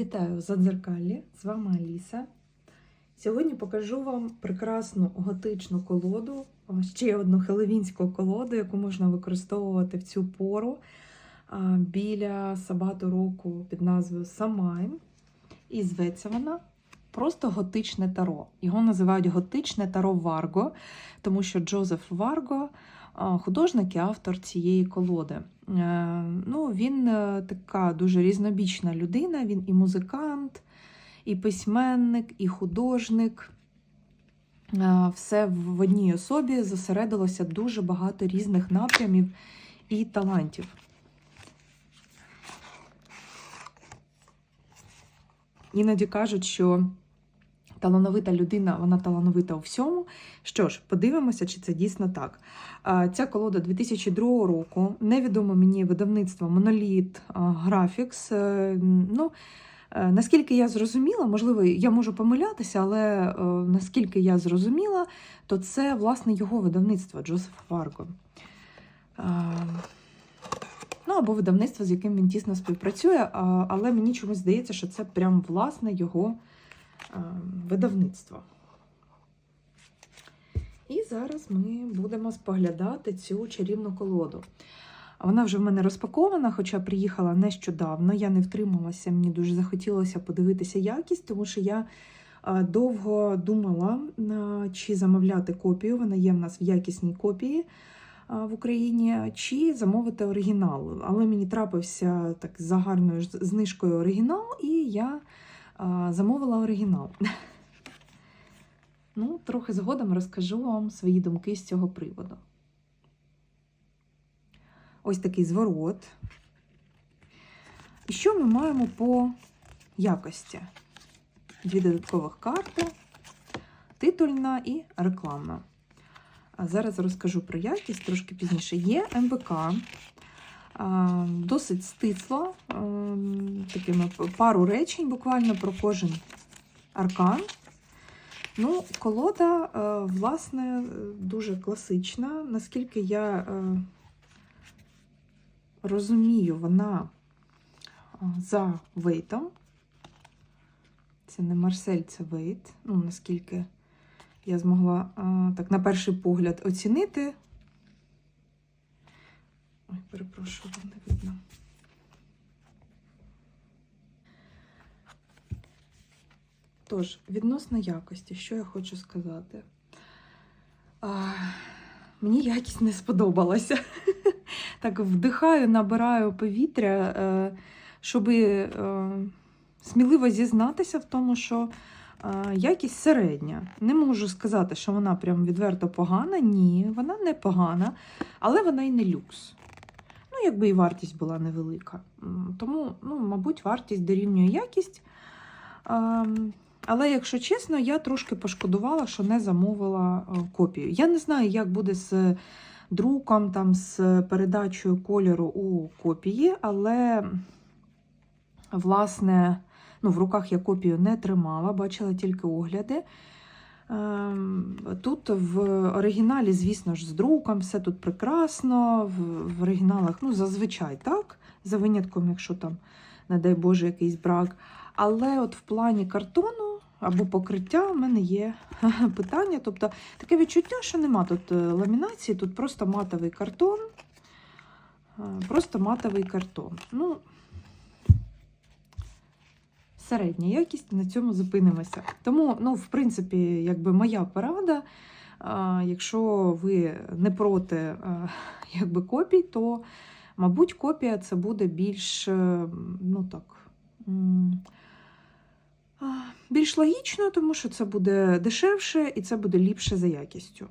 Вітаю за дзеркалі! З вами Аліса. Сьогодні покажу вам прекрасну готичну колоду, ще одну хелевінську колоду, яку можна використовувати в цю пору біля сабату року під назвою Самайн. І зветься вона просто готичне таро. Його називають готичне таро Варго, тому що Джозеф Варго художник і автор цієї колоди. Е, Ну, Він е, така дуже різнобічна людина, він і музикант, і письменник, і художник. Е, Все в одній особі зосередилося дуже багато різних напрямів і талантів. Іноді кажуть, що талановита людина, вона талановита у всьому. Що ж, подивимося, чи це дійсно так. Ця колода 2002 року. Невідомо мені видавництво Monolith Graphics. Е, Ну, е, наскільки я зрозуміла, можливо, я можу помилятися, але е, наскільки я зрозуміла, то це власне його видавництво Джозеф Фарго. Ну, або видавництво, з яким він тісно співпрацює, але мені чомусь здається, що це прям власне його а, видавництво. І зараз ми будемо споглядати цю чарівну колоду. Вона вже в мене розпакована, хоча приїхала нещодавно. Я не втрималася, мені дуже захотілося подивитися якість, тому що я довго думала, чи замовляти копію. Вона є в нас в якісній копії в Україні, чи замовити оригінал. Але мені трапився так за гарною знижкою оригінал, і я замовила оригінал. Ну, трохи згодом розкажу вам свої думки з цього приводу. Ось такий зворот. І що ми маємо по якості? Дві додаткових карти, титульна і рекламна. А зараз розкажу про якість трошки пізніше. Є МБК, а, досить стисло, такими пару речень буквально про кожен аркан. Ну, колода, е, власне, дуже класична. Наскільки я е, розумію, вона за вейтом. Це не Марсель, це вейт. Ну, наскільки я змогла так, на перший погляд оцінити. Ой, перепрошую, вам не видно. Тож, відносно якості, що я хочу сказати? А, Мені якість не сподобалася. Так, вдихаю, набираю повітря, е, щоб е, сміливо зізнатися в тому, що е, якість середня. Не можу сказати, що вона прям відверто погана. Ні, вона не погана, але вона і не люкс. Якби і вартість була невелика. Тому, ну, мабуть, вартість дорівнює якість. Ем, але, якщо чесно, я трошки пошкодувала, що не замовила копію. Я не знаю, як буде з друком, там, з передачею кольору у копії, але, власне, ну, в руках я копію не тримала, бачила тільки огляди. Ем, тут в оригіналі, звісно ж, з друком, все тут прекрасно, в оригіналах, ну, зазвичай так, за винятком, якщо там, не дай Боже, якийсь брак. Але от в плані картону або покриття в мене є питання. Тобто таке відчуття, що нема тут ламінації, тут просто матовий картон. Просто матовий картон. Ну, середня якість, на цьому зупинимося. Тому, ну, в принципі, якби моя порада. Якщо ви не проти якби, копій, то, мабуть, копія це буде більш, ну так, більш логічно, тому що це буде дешевше і це буде ліпше за якістю.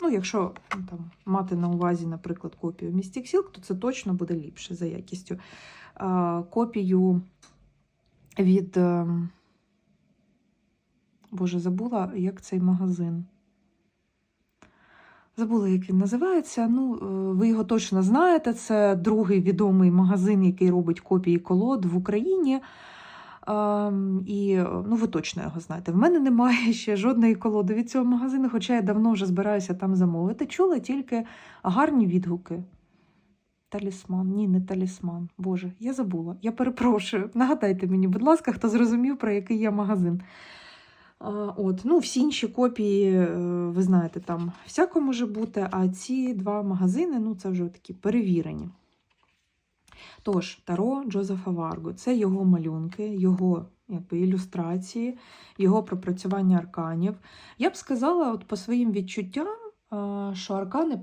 Ну, якщо ну, там, мати на увазі, наприклад, копію Mystic Silk, то це точно буде ліпше за якістю. Копію від. Ем, Боже, забула, як цей магазин. Забула, як він називається. Ну, е, ви його точно знаєте. Це другий відомий магазин, який робить копії колод в Україні. І ну, ви точно його знаєте. В мене немає ще жодної колоди від цього магазину, хоча я давно вже збираюся там замовити. Чула тільки гарні відгуки. Талісман. Ні, не талісман. Боже, я забула. Я перепрошую. Нагадайте мені, будь ласка, хто зрозумів, про який є магазин. От, ну, всі інші копії, е, ви знаєте, там всяко може бути, а ці два магазини ну, це вже такі перевірені. Тож, Таро Джозефа Варго це його малюнки, його якби, ілюстрації, його пропрацювання арканів. Я б сказала, от по своїм відчуттям, що аркани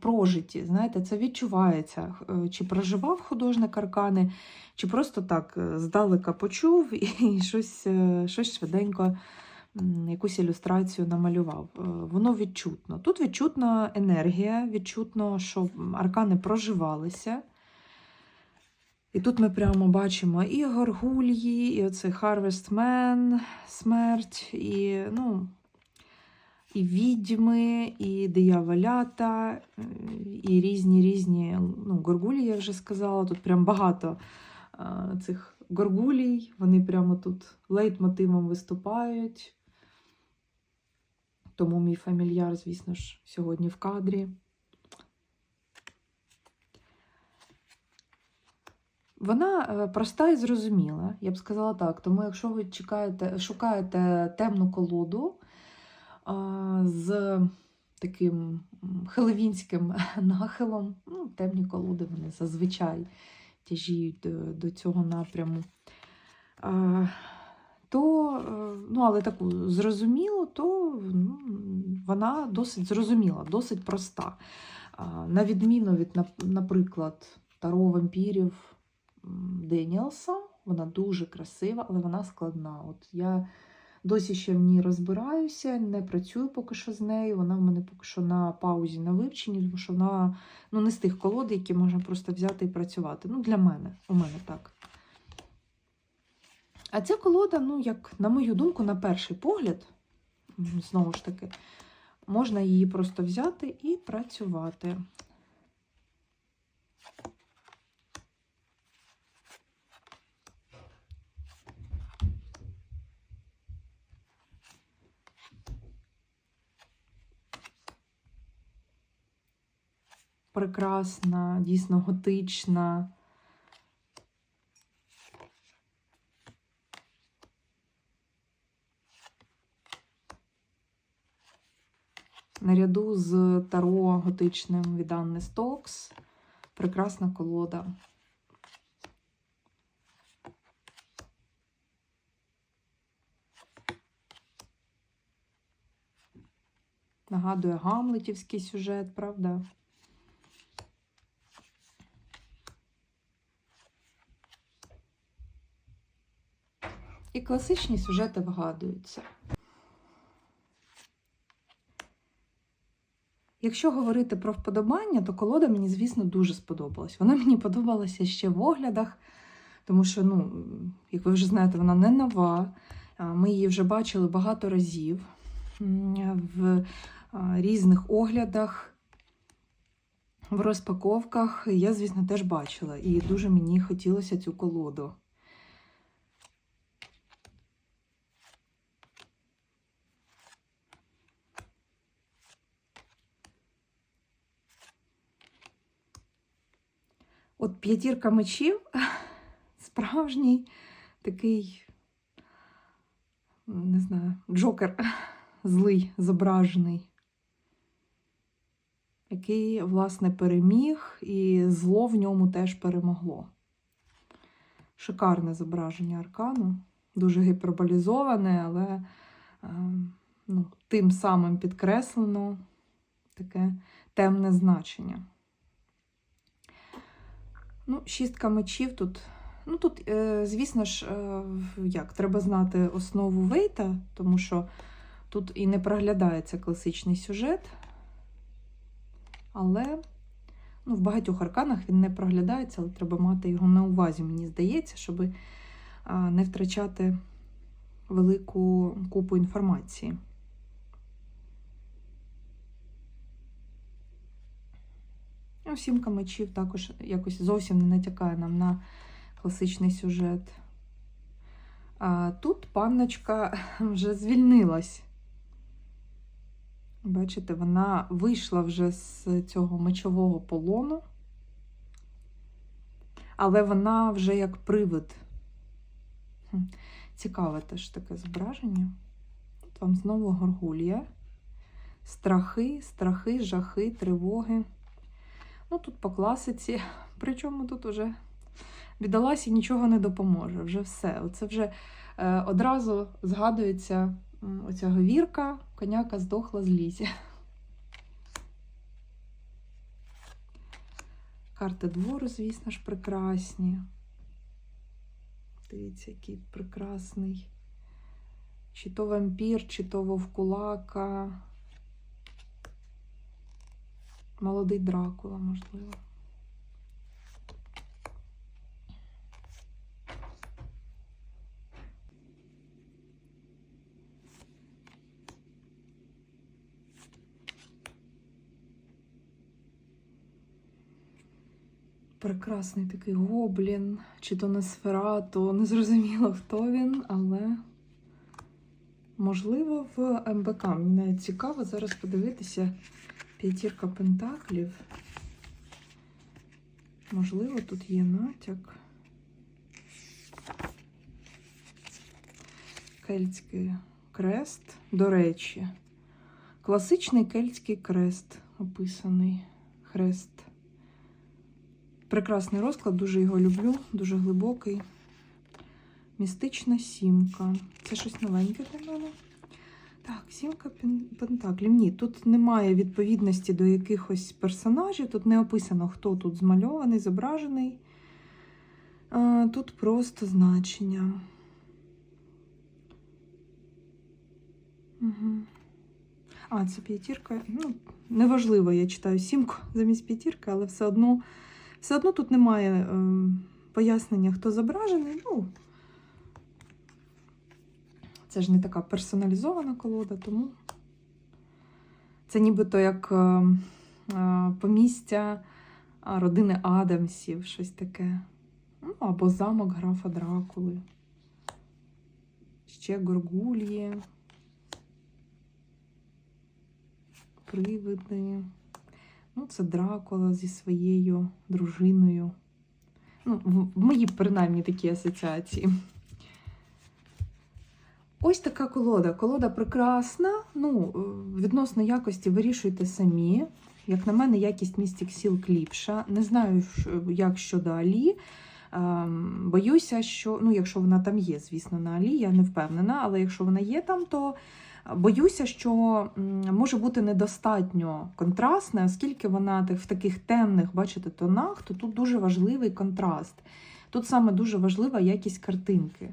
прожиті. Знаєте, це відчувається. Е, Чи проживав художник аркани, чи просто так е, здалека почув і щось, е, щось швиденько, якусь ілюстрацію намалював. Воно відчутно. Тут відчутна енергія, відчутно, що аркани проживалися. І тут ми прямо бачимо і горгульї, і оцей Harvest Man, смерть, і, ну, і відьми, і дияволята, і різні різні ну, горгулії, я вже сказала. Тут прям багато е, цих горгулій, вони прямо тут лейтмотивом виступають. Тому мій фамільяр, звісно ж, сьогодні в кадрі. Вона е, проста і зрозуміла, я б сказала так. Тому, якщо ви чекаєте, шукаєте темну колоду з таким хелевінським нахилом, ну, темні колоди вони зазвичай тяжіють до, до цього напряму. То, е, ну, але таку зрозумілу, то ну, вона досить зрозуміла, досить проста. На відміну від, наприклад, Таро вампірів Деніелса, вона дуже красива, але вона складна. От я досі ще в ній розбираюся, не працюю поки що з нею. Вона в мене поки що на паузі на вивченні, тому що вона ну, не з тих колод, які можна просто взяти і працювати. Ну, для мене, у мене так. А ця колода, ну, як, на мою думку, на перший погляд, знову ж таки, можна її просто взяти і працювати. Прекрасна, дійсно готична. Наряду з таро готичним від Анни Стокс. Прекрасна колода. Нагадує гамлетівський сюжет, правда? Класичні сюжети вгадуються. Якщо говорити про вподобання, то колода мені, звісно, дуже сподобалась. Вона мені подобалася ще в оглядах, тому що, ну, як ви вже знаєте, вона не нова. Ми її вже бачили багато разів в різних оглядах, в розпаковках. Я, звісно, теж бачила, і дуже мені хотілося цю колоду. От п'ятірка мечів справжній такий, не знаю, джокер злий, зображений, який, власне, переміг, і зло в ньому теж перемогло. Шикарне зображення аркану, дуже гіперболізоване, але е, ну, тим самим підкреслено таке темне значення. Ну, шістка мечів тут. Ну, тут, е, звісно ж, е, як, треба знати основу Вейта, тому що тут і не проглядається класичний сюжет. Але ну, в багатьох арканах він не проглядається, але треба мати його на увазі, мені здається, щоб е, не втрачати велику купу інформації. Ну, сімка мечів також якось зовсім не натякає нам на класичний сюжет. А тут панночка вже звільнилась. Бачите, вона вийшла вже з цього мечового полону. але вона вже як привид. Цікаве теж таке зображення. От вам знову горгулія. Страхи, страхи, жахи, тривоги. Ну, тут по класиці. Причому тут уже бідоласі нічого не допоможе. Вже все. Оце вже е, одразу згадується оця говірка, коняка здохла з лісі. Карти двору, звісно ж, прекрасні. Дивіться, який прекрасний. Чи то вампір, чи то вовкулака. Молодий Дракула, можливо. Прекрасний такий гоблін, чи то не сферату, не зрозуміло, хто він, але можливо в МБК. Мені навіть цікаво зараз подивитися п'ятірка пентаклів. Можливо, тут є натяк. Кельтський крест. До речі, класичний кельтський крест описаний хрест. Прекрасний розклад, дуже його люблю, дуже глибокий. Містична сімка. Це щось новеньке для мене. Так, сімка пентаклів. Ні, тут немає відповідності до якихось персонажів, тут не описано, хто тут змальований, зображений. Тут просто значення. Угу. А, це п'ятірка. Ну, неважливо, я читаю сімку замість п'ятірки, але все одно, все одно тут немає е, пояснення, хто зображений. Ну, це ж не така персоналізована колода, тому це нібито як е, е, помістя родини Адамсів, щось таке. Ну, або замок графа Дракули. Ще горгульї. Привиди. Ну, це Дракула зі своєю дружиною. Ну, в в мої принаймні такі асоціації. Ось така колода. Колода прекрасна. Ну, е, відносно якості вирішуйте самі. Як на мене, якість Mystic Silk ліпша. Не знаю, як щодо Алі. Ем, Боюся, що, ну, якщо вона там є, звісно, на Алі, я не впевнена, але якщо вона є там, то боюся, що може бути недостатньо контрастна, оскільки вона в таких темних, бачите, тонах, то тут дуже важливий контраст. Тут саме дуже важлива якість картинки.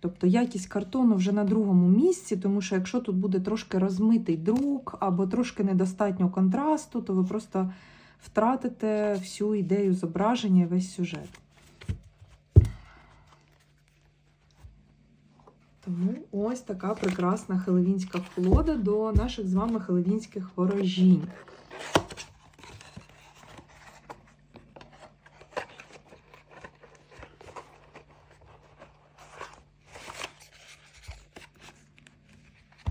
Тобто якість картону вже на другому місці, тому що якщо тут буде трошки розмитий друк або трошки недостатньо контрасту, то ви просто втратите всю ідею зображення і весь сюжет. Тому ось така прекрасна хелевінська колода до наших з вами хелевінських ворожінь.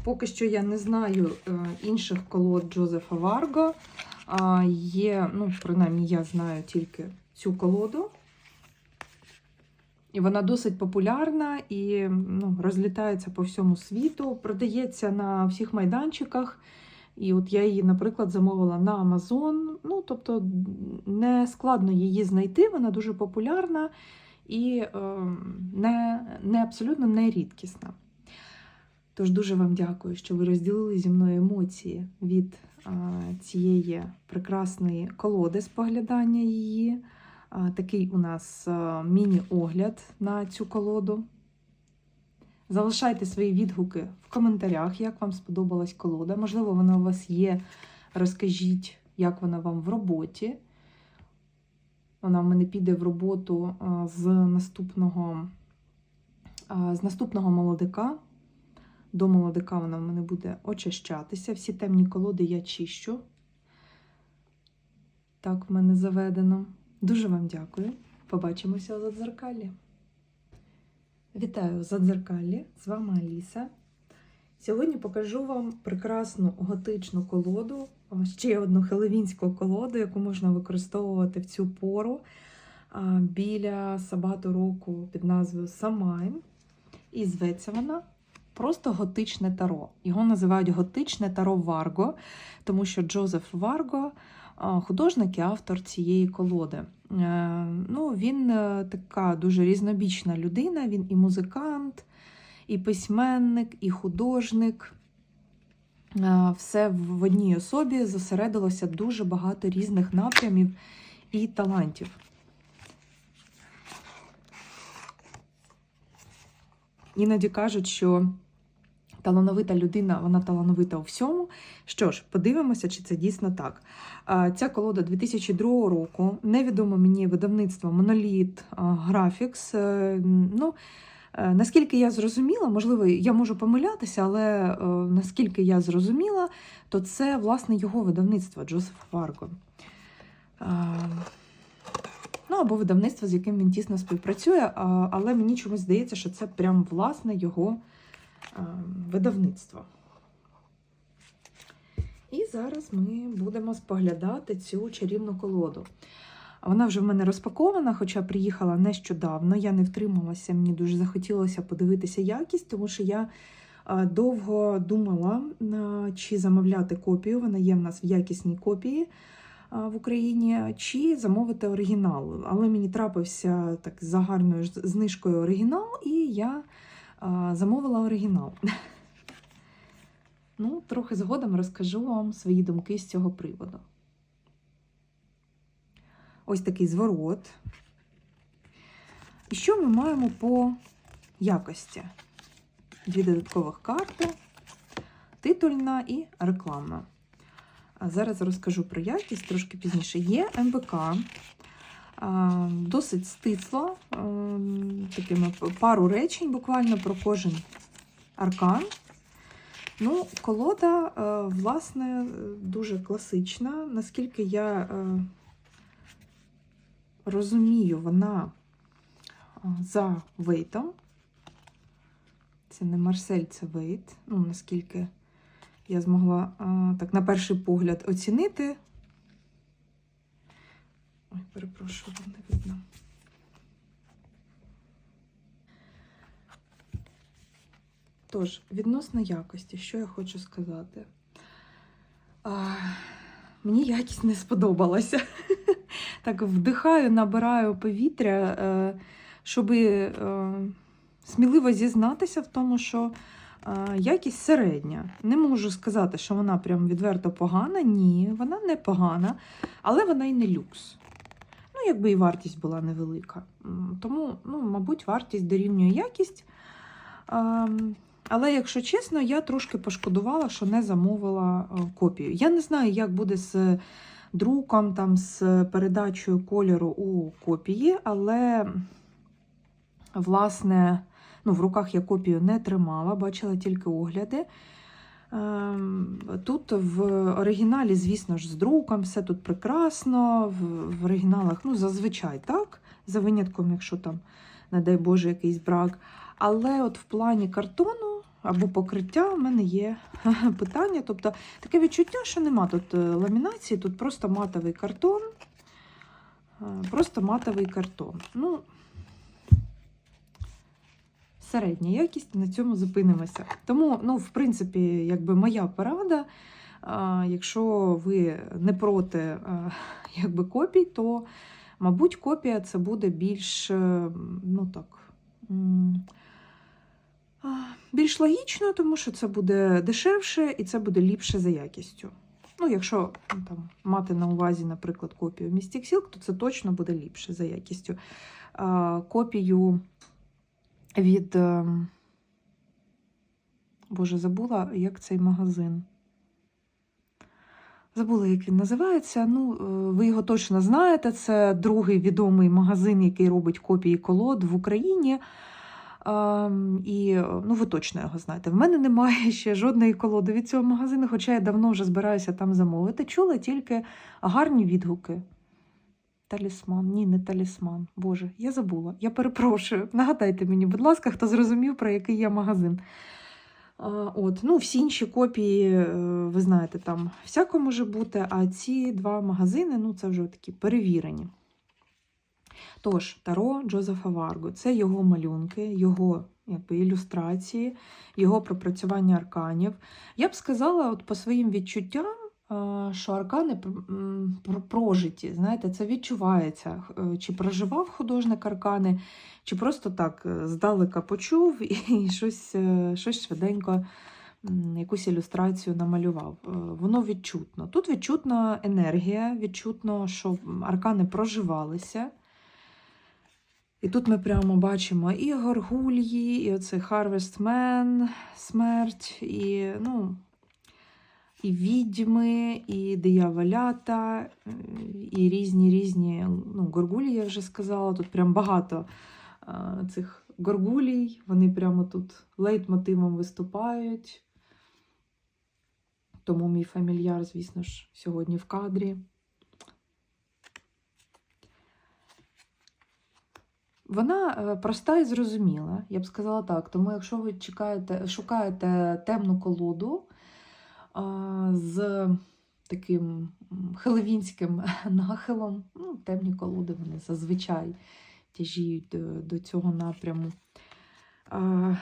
Поки що я не знаю е, інших колод Джозефа Варго. Є, ну, принаймні, я знаю тільки цю колоду. І вона досить популярна і ну, розлітається по всьому світу, продається на всіх майданчиках. І от я її, наприклад, замовила на Amazon. Ну, тобто, не складно її знайти, вона дуже популярна і е, не, не абсолютно не рідкісна. Тож дуже вам дякую, що ви розділили зі мною емоції від а, цієї прекрасної колоди споглядання її. А, такий у нас міні-огляд на цю колоду. Залишайте свої відгуки в коментарях, як вам сподобалась колода. Можливо, вона у вас є. Розкажіть, як вона вам в роботі. Вона в мене піде в роботу з наступного, з наступного молодика. До молодика вона в мене буде очищатися. Всі темні колоди я чищу. Так в мене заведено. Дуже вам дякую. Побачимося у задзеркалі. Вітаю задзеркалі! З вами Аліса. Сьогодні покажу вам прекрасну готичну колоду, ще одну хелевінську колоду, яку можна використовувати в цю пору. біля Сабату року під назвою Самайн. І зветься вона просто готичне таро. Його називають готичне таро Варго, тому що Джозеф Варго художник і автор цієї колоди. Е, Ну, він е, така дуже різнобічна людина. Він і музикант, і письменник, і художник. Е, Все в одній особі зосередилося дуже багато різних напрямів і талантів. Іноді кажуть, що талановита людина, вона талановита у всьому. Що ж, подивимося, чи це дійсно так. Ця колода 2002 року, невідомо мені видавництво Monolith Graphics. Е, Ну, е, наскільки я зрозуміла, можливо, я можу помилятися, але е, наскільки я зрозуміла, то це власне його видавництво Джозеф Варго. А, Ну, або видавництво, з яким він тісно співпрацює, але мені чомусь здається, що це прям власне його а, видавництво. І зараз ми будемо споглядати цю чарівну колоду. Вона вже в мене розпакована, хоча приїхала нещодавно. Я не втрималася, мені дуже захотілося подивитися якість, тому що я довго думала, чи замовляти копію. Вона є в нас в якісній копії в Україні, чи замовити оригінал. Але мені трапився так за гарною знижкою оригінал, і я замовила оригінал. Ну, трохи згодом розкажу вам свої думки з цього приводу. Ось такий зворот. І що ми маємо по якості? Дві додаткових карти, титульна і рекламна. Зараз розкажу про якість трошки пізніше. Є МБК, досить стисло, такими пару речень буквально про кожен аркан. Ну, колода, е, власне, дуже класична. Наскільки я е, розумію, вона е, за вейтом. Це не Марсель, це вейт. Ну, наскільки я змогла так на перший погляд оцінити. Ой, перепрошую, не видно. Тож, відносно якості, що я хочу сказати? А, мені якість не сподобалася. Так вдихаю, набираю повітря, е, щоб е, сміливо зізнатися в тому, що е, якість середня. Не можу сказати, що вона прям відверто погана. Ні, вона не погана, але вона і не люкс. Якби і вартість була невелика. Тому, ну, мабуть, вартість дорівнює якість. Ем, але, якщо чесно, я трошки пошкодувала, що не замовила е, копію. Я не знаю, як буде з друком, там, з передачею кольору у копії, але, власне, ну, в руках я копію не тримала, бачила тільки огляди. Ем, Тут в оригіналі, звісно ж, з друком, все тут прекрасно. В, в оригіналах, ну, зазвичай так, за винятком, якщо там, не дай Боже, якийсь брак. Але от в плані картону або покриття в мене є питання. Тобто таке відчуття, що нема тут е, ламінації, тут просто матовий картон. Е, Просто матовий картон. Ну, середня якість, на цьому зупинимося. Тому, ну, в принципі, якби моя порада. Якщо ви не проти якби, копій, то, мабуть, копія це буде більш, е, ну так, більш логічно, тому що це буде дешевше і це буде ліпше за якістю. Ну, якщо ну, там, мати на увазі, наприклад, копію Mystic Silk, то це точно буде ліпше за якістю. Копію від. ем, Боже, забула, як цей магазин. Забула, як він називається. Ну, е, ви його точно знаєте. Це другий відомий магазин, який робить копії колод в Україні. Ем, І ну, ви точно його знаєте. В мене немає ще жодної колоди від цього магазину, хоча я давно вже збираюся там замовити. Чула тільки гарні відгуки. Талісман, ні, не талісман. Боже, я забула. Я перепрошую. Нагадайте мені, будь ласка, хто зрозумів, про який є магазин. От, ну, Всі інші копії, е, ви знаєте, там всяко може бути, а ці два магазини ну, це вже такі перевірені. Тож, Таро Джозефа Варго це його малюнки, його якби, ілюстрації, його пропрацювання арканів. Я б сказала, от по своїм відчуттям, що аркани прожиті. Знаєте, це відчувається. Е, Чи проживав художник аркани, чи просто так е, здалека почув і щось, е, щось швиденько, якусь ілюстрацію намалював. Воно відчутно. Тут відчутна енергія, відчутно, що аркани проживалися. І тут ми прямо бачимо і горгульї, і оцей Harvest Man, смерть, і, ну, і відьми, і дияволята, і різні різні ну, горгулі, я вже сказала. Тут прям багато цих горгулій. Вони прямо тут лейтмотивом виступають. Тому мій фамільяр, звісно ж, сьогодні в кадрі. Вона е, проста і зрозуміла, я б сказала так. Тому, якщо ви чекаєте, шукаєте темну колоду з таким хелевінським нахилом, ну, темні колоди вони зазвичай тяжіють до, до цього напряму. А,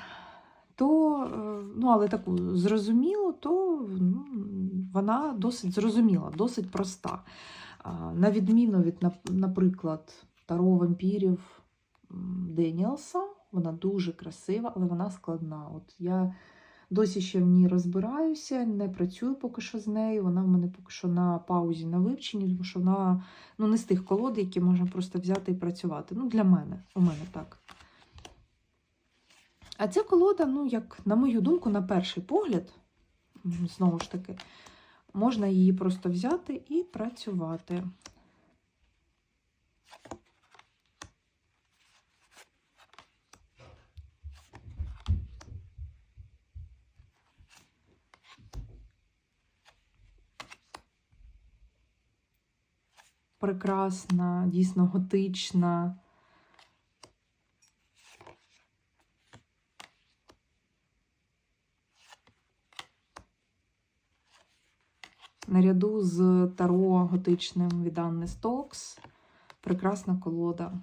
то, е, ну, але таку зрозумілу, то ну, вона досить зрозуміла, досить проста. А, На відміну від, наприклад, Таро вампірів Деніелса, вона дуже красива, але вона складна. От я досі ще в ній розбираюся, не працюю поки що з нею. Вона в мене поки що на паузі на вивченні, тому що вона ну, не з тих колод, які можна просто взяти і працювати. Ну, для мене, у мене так. А ця колода, ну, як, на мою думку, на перший погляд, знову ж таки, можна її просто взяти і працювати. Прекрасна, дійсно готична. Наряду з таро готичним від Анни Стокс. Прекрасна колода.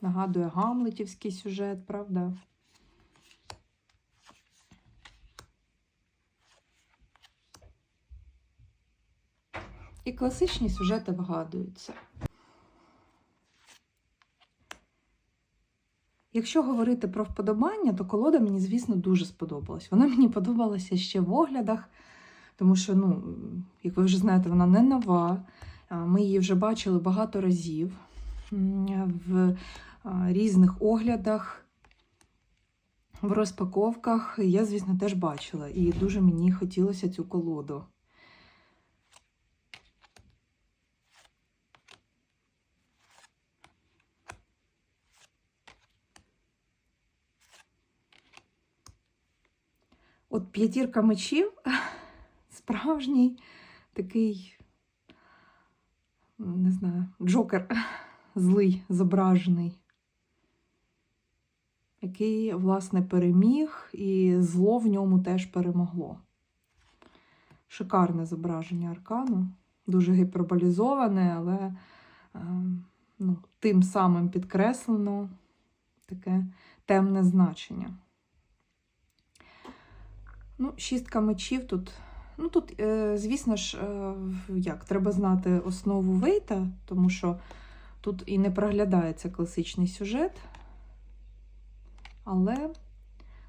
Нагадує гамлетівський сюжет, правда? І класичні сюжети вгадуються. Якщо говорити про вподобання, то колода мені, звісно, дуже сподобалась. Вона мені подобалася ще в оглядах, тому що, ну, як ви вже знаєте, вона не нова. Ми її вже бачили багато разів в різних оглядах, в розпаковках. Я, звісно, теж бачила. І дуже мені хотілося цю колоду. От п'ятірка мечів справжній такий, не знаю, джокер злий, зображений, який, власне, переміг, і зло в ньому теж перемогло. Шикарне зображення аркану, дуже гіперболізоване, але е, ну, тим самим підкреслено таке темне значення. Ну, шістка мечів тут. Ну, тут, е, звісно ж, е, як, треба знати основу Вейта, тому що тут і не проглядається класичний сюжет. Але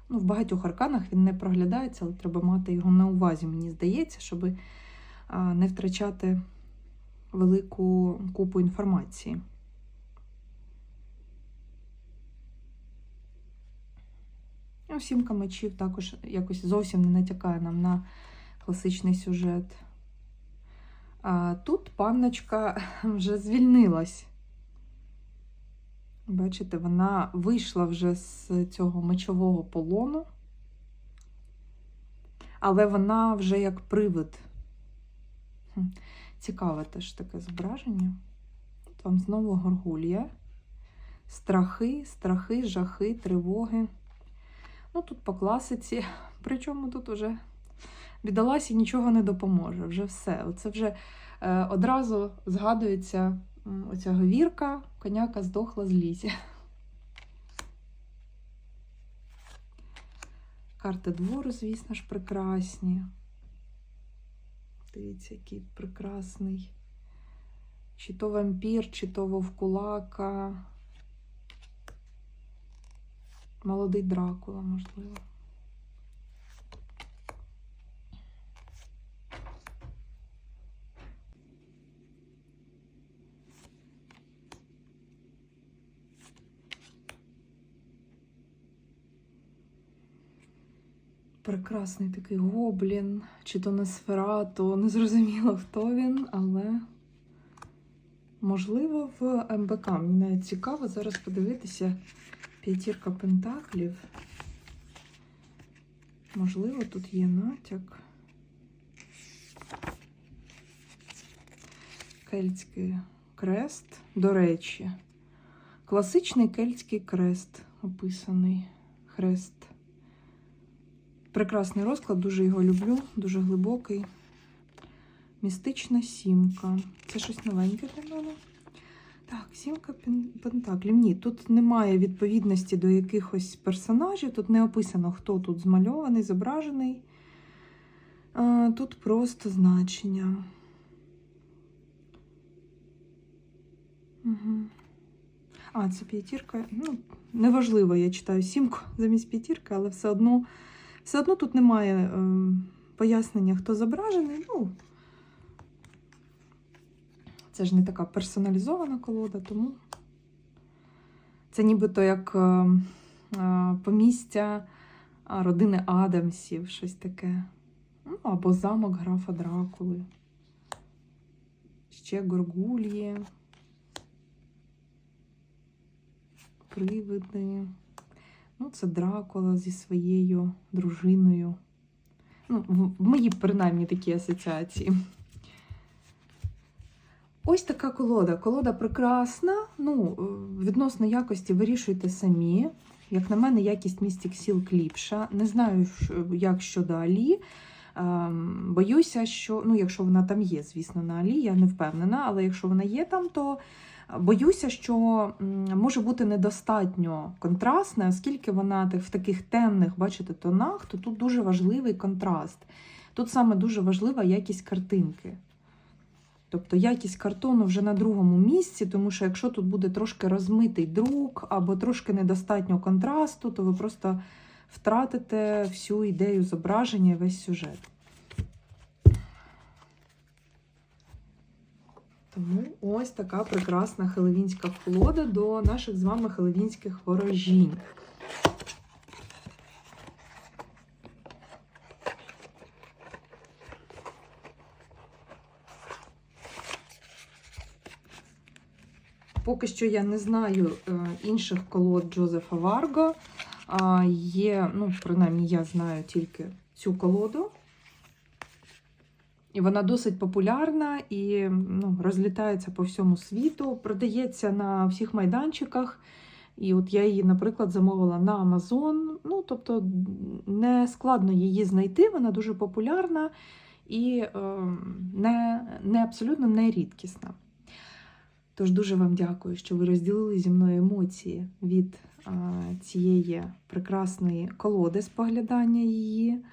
ну, в багатьох арканах він не проглядається, але треба мати його на увазі, мені здається, щоб не втрачати велику купу інформації. Ну, сімка мечів також якось зовсім не натякає нам на класичний сюжет. А тут панночка вже звільнилась. Бачите, вона вийшла вже з цього мечового полону, але вона вже як привид. Цікаве теж таке зображення. От вам знову горгулія. Страхи, страхи, жахи, тривоги. Ну, тут по класиці Причому тут уже бідоласі нічого не допоможе. Вже все. Оце вже е, одразу згадується оця говірка, коняка здохла з лісі. Карти двору, звісно ж, прекрасні. Дивіться, який прекрасний. Чи то вампір, чи то вовкулака. Молодий Дракула, можливо. Прекрасний такий гоблін, чи то не сферату, не зрозуміло, хто він, але можливо в МБК. Мені навіть цікаво зараз подивитися п'ятірка пентаклів. Можливо, тут є натяк. Кельтський крест. До речі, класичний кельтський крест описаний. Хрест. Прекрасний розклад, дуже його люблю, дуже глибокий. Містична сімка. Це щось новеньке для мене. Так, сімка пен- пентаклів. Ні, тут немає відповідності до якихось персонажів, тут не описано, хто тут змальований, зображений. Тут просто значення. Угу. А, це п'ятірка. Ну, неважливо, я читаю сімку замість п'ятірки, але все одно, все одно тут немає е, пояснення, хто зображений. Ну, це ж не така персоналізована колода, тому це нібито як е, е, помістя родини Адамсів, щось таке. Ну, або замок графа Дракули. Ще горгульї. Привиди. Ну, це Дракула зі своєю дружиною. Ну, в, в мої принаймні такі асоціації. Ось така колода. Колода прекрасна. Ну, е, відносно якості вирішуйте самі. Як на мене, якість містік сіл кліпша. Не знаю, як щодо Алі. Ем, Боюся, що ну, якщо вона там є, звісно, на Алі, я не впевнена, але якщо вона є там, то боюся, що може бути недостатньо контрастна, оскільки вона в таких темних, бачите, тонах, то тут дуже важливий контраст. Тут саме дуже важлива якість картинки. Тобто якість картону вже на другому місці, тому що якщо тут буде трошки розмитий друк або трошки недостатньо контрасту, то ви просто втратите всю ідею зображення і весь сюжет. Тому ось така прекрасна хелевінська колода до наших з вами хелевінських ворожінь. Поки що я не знаю е, інших колод Джозефа Варго. Є, ну, принаймні, я знаю тільки цю колоду. І вона досить популярна і ну, розлітається по всьому світу, продається на всіх майданчиках. І от я її, наприклад, замовила на Amazon. Ну, тобто не складно її знайти, вона дуже популярна і е, не, не абсолютно не рідкісна. Тож дуже вам дякую, що ви розділили зі мною емоції від цієї прекрасної колоди споглядання її.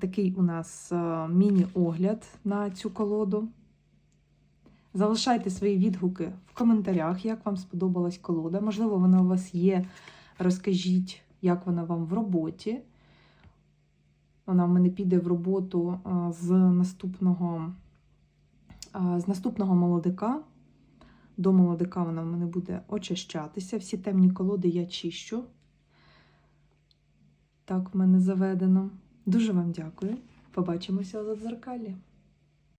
Такий у нас міні-огляд на цю колоду. Залишайте свої відгуки в коментарях, як вам сподобалась колода. Можливо, вона у вас є. Розкажіть, як вона вам в роботі. Вона в мене піде в роботу з наступного, з наступного молодика. До молодика вона в мене буде очищатися. Всі темні колоди я чищу. Так в мене заведено. Дуже вам дякую. Побачимося у дзеркалі.